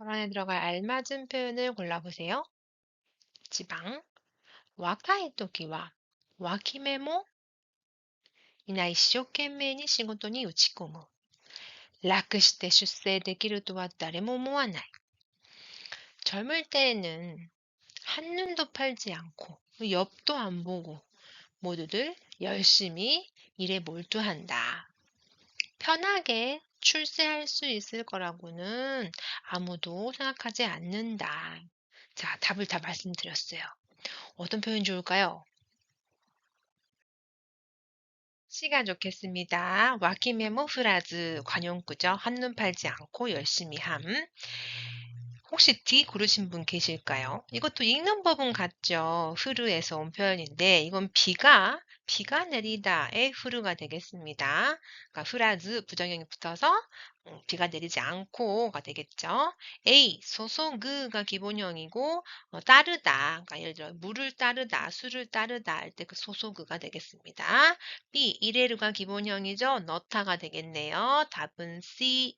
괄안에 들어갈 알맞은 표현을 골라보세요. 지방, 와카이 토키와 와키메모 이나 이쇼懸命に仕事に打ち込む。楽して出世できるとは誰も思わない。 젊을 때에는 한눈도 팔지 않고 옆도 안 보고 모두들 열심히 일에 몰두한다. 편하게 출세할 수 있을 거라고는 아무도 생각하지 않는다. 자, 답을 다 말씀드렸어요. 어떤 표현 좋을까요? C가 좋겠습니다. 와키메모 프라즈 관용구죠. 한눈 팔지 않고 열심히 함. 혹시 D 고르신 분 계실까요? 이것도 읽는 법은 같죠. 흐르에서 온 표현인데 이건 비가 비가 내리다의 흐르가 되겠습니다. 그러니까 프라즈 부정형이 붙어서 음, 비가 내리지 않고가 되겠죠. A 소소그가 기본형이고 어, 따르다 그러니까 예를 들어 물을 따르다 술을 따르다 할 때 그 소소그가 되겠습니다. B 이레르가 기본형이죠. 너타가 되겠네요. 답은 C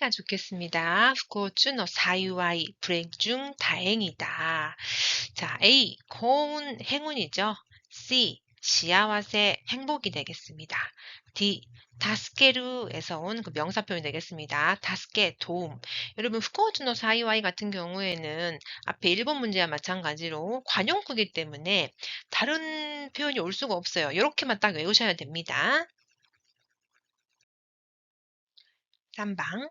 가 좋겠습니다. 후코츠노 사유와이 불행 중 다행이다. 자, A 고운 행운이죠. C 시아와세 행복이 되겠습니다. D 다스케르에서 온 그 명사 표현이 되겠습니다. 다스케 도움. 여러분 후코츠노 사이와이 같은 경우에는 앞에 1번 문제와 마찬가지로 관용구기 때문에 다른 표현이 올 수가 없어요. 이렇게만 딱 외우셔야 됩니다. 3방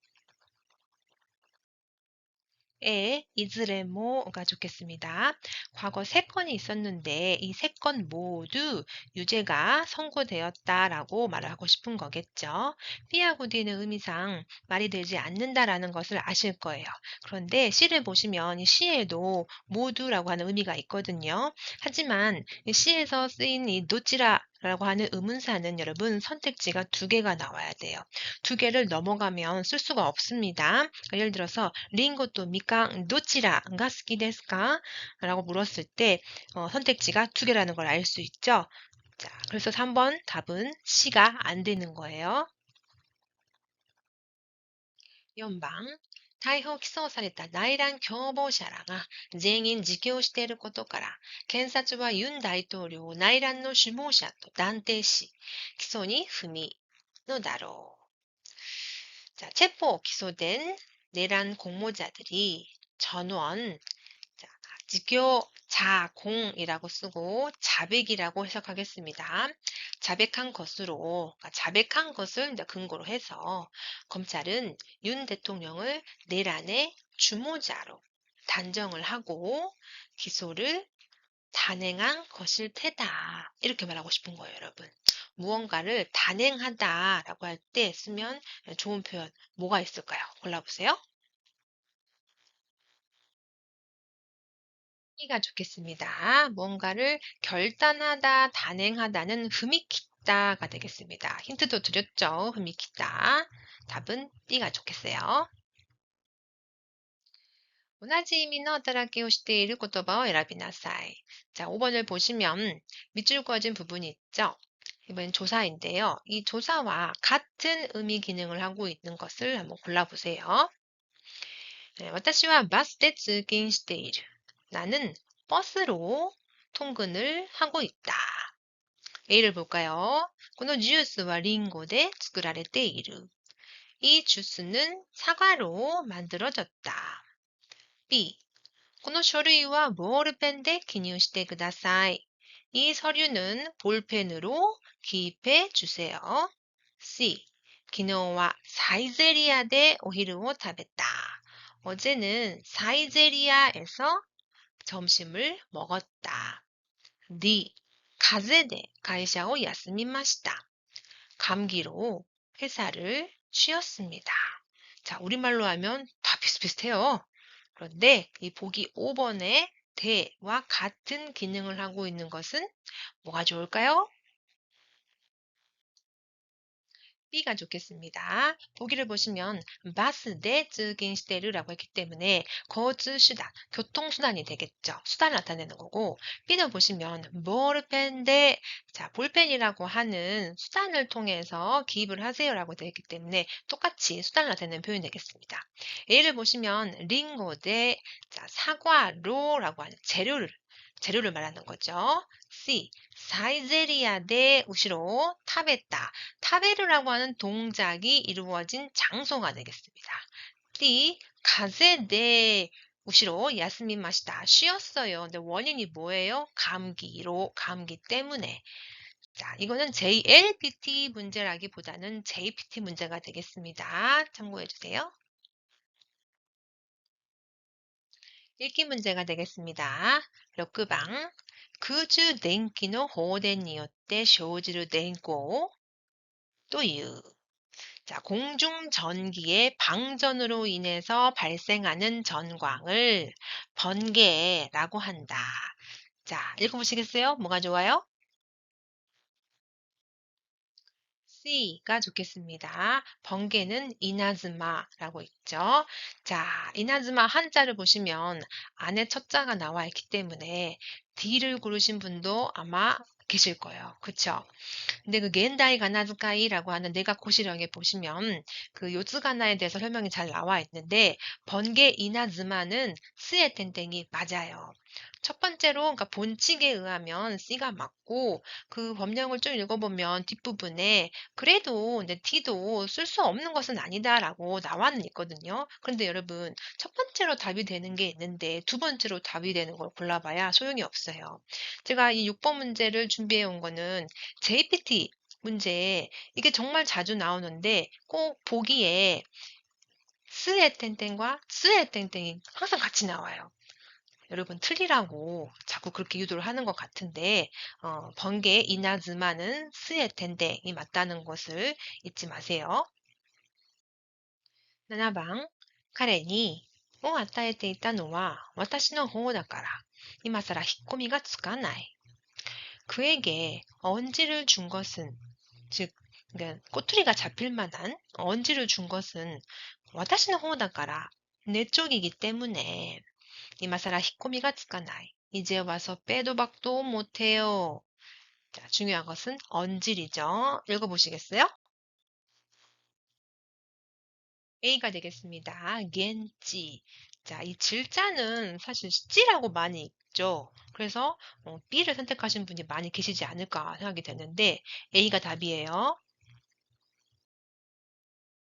에 이즈레 모가 좋겠습니다. 과거 세 건이 있었는데 이 세 건 모두 유죄가 선고되었다라고 말을 하고 싶은 거겠죠. D는 의미상 말이 되지 않는다라는 것을 아실 거예요. 그런데 C를 보시면 이 C에도 모두라고 하는 의미가 있거든요. 하지만 이 C에서 쓰인 이 노찌라 라고 하는 의문사는 여러분 선택지가 두 개가 나와야 돼요. 두 개를 넘어가면 쓸 수가 없습니다. 그러니까 예를 들어서 링고또 미캉 노치라가 스키 데스까? 라고 물었을 때 어, 선택지가 두 개라는 걸 알 수 있죠. 자, 그래서 3번 답은 C가 안 되는 거예요. 4방 逮捕・起訴された内乱共謀者らが全員自供していることから、検察はユン大統領を内乱の首謀者と断定し、起訴に踏みのだろう。 자, 체포 기소된 내란 공모자들이 전원 자, 지교 자공이라고 쓰고 자백이라고 해석하겠습니다. 자백한 것으로 그러니까 자백한 것을 근거로 해서 검찰은 윤 대통령을 내란의 주모자로 단정을 하고 기소를 단행한 것일 테다. 이렇게 말하고 싶은 거예요, 여러분. 무언가를 단행하다라고 할 때 쓰면 좋은 표현 뭐가 있을까요? 골라보세요. 가 좋겠습니다. 뭔가를 결단하다, 단행하다는 흠이키다가 되겠습니다. 힌트도 드렸죠? 흠이키다. 답은 B가 좋겠어요. 同じ意味の働きをしている言葉を選びなさい. 자, 5번을 보시면 밑줄 그어진 부분이 있죠? 이번엔 조사인데요. 이 조사와 같은 의미 기능을 하고 있는 것을 한번 골라보세요. 네, 私はバスで通勤している. 나는 버스로 통근을 하고 있다. A를 볼까요? このジュースはリンゴで作られている. 이 주스는 사과로 만들어졌다. B. この書類はボールペンで記入してください. 이 서류는 볼펜으로 기입해 주세요. C. 昨日は 사이제리아 대 오히르오 타베다. 어제는 사이제리아에서 점심을 먹었다. D. 가제데 가이샤오 야스미마시다. 감기로 회사를 쉬었습니다. 자, 우리말로 하면 다 비슷비슷해요. 그런데 이 보기 5번의 대와 같은 기능을 하고 있는 것은 뭐가 좋을까요? B가 좋겠습니다. 보기를 보시면 바스 대 쯔긴시테르라고 했기 때문에 거즈수단, 교통수단이 되겠죠. 수단을 나타내는 거고 B도 보시면 볼펜 대 자, 볼펜이라고 하는 수단을 통해서 기입을 하세요라고 되어 있기 때문에 똑같이 수단을 나타내는 표현이 되겠습니다. A를 보시면 링고 대 자, 사과로라고 하는 재료를 재료를 말하는 거죠. C. 사이제리아 대 우시로 타베다. 타베르라고 하는 동작이 이루어진 장소가 되겠습니다. D. 가세 대 우시로 야스민 마시다. 쉬었어요. 근데 원인이 뭐예요? 감기로, 감기 때문에. 자, 이거는 JLPT 문제라기보다는 JPT 문제가 되겠습니다. 참고해 주세요. 읽기 문제가 되겠습니다. 6방 그주 냉기노 호덴이었대 쇼지루 냉고 또유 자, 공중 전기의 방전으로 인해서 발생하는 전광을 번개라고 한다. 자, 읽어보시겠어요? 뭐가 좋아요? C가 좋겠습니다. 번개는 이나즈마라고 있죠. 자, 이나즈마 한자를 보시면 안에 첫자가 나와 있기 때문에 D를 고르신 분도 아마 계실 거예요. 그쵸? 근데 그 겐다이 가나즈카이라고 하는 내가 고시령에 보시면 그 요츠가나에 대해서 설명이 잘 나와 있는데 번개 이나즈마는 스에 텐땡이 맞아요. 첫 번째로 그러니까 본칙에 의하면 C가 맞고 그 법령을 좀 읽어보면 뒷부분에 그래도 근데 D도 쓸 수 없는 것은 아니다라고 나와는 있거든요. 그런데 여러분 첫 번째로 답이 되는 게 있는데 두 번째로 답이 되는 걸 골라봐야 소용이 없어요. 제가 이 6번 문제를 준비해 온 거는 JPT 문제 이게 정말 자주 나오는데 꼭 보기에 스의 땡땡과 스의 땡땡이 항상 같이 나와요. 여러분 틀리라고 자꾸 그렇게 유도를 하는 것 같은데 어, 번개 이나즈마는 스의 텐데이 맞다는 것을 잊지 마세요. 7방 彼にを 与えていたのは私の方だから今更引っ込みがつかない 그에게 언지를 준 것은 즉 그러니까 꼬투리가 잡힐 만한 언지를 준 것은 私の方だから내 쪽이기 때문에 이마사라 히코미가 츠까나이. 이제 와서 빼도 박도 못해요. 자, 중요한 것은 언질이죠. 읽어보시겠어요? A가 되겠습니다. 겐지. 자, 이 질자는 사실 찌라고 많이 있죠. 그래서 어, B를 선택하신 분이 많이 계시지 않을까 생각이 되는데 A가 답이에요.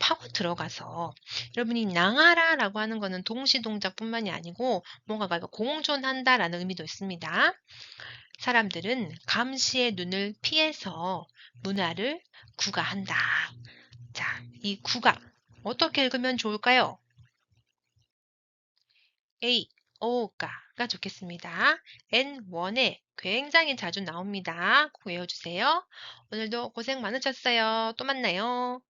파고 들어가서 여러분이 낭하라라고 하는 것은 동시 동작뿐만이 아니고 뭔가가 공존한다라는 의미도 있습니다. 사람들은 감시의 눈을 피해서 문화를 구가한다. 자, 이 구가 어떻게 읽으면 좋을까요? A, 오가가 좋겠습니다. N1에 굉장히 자주 나옵니다. 꼭 외워주세요. 오늘도 고생 많으셨어요. 또 만나요.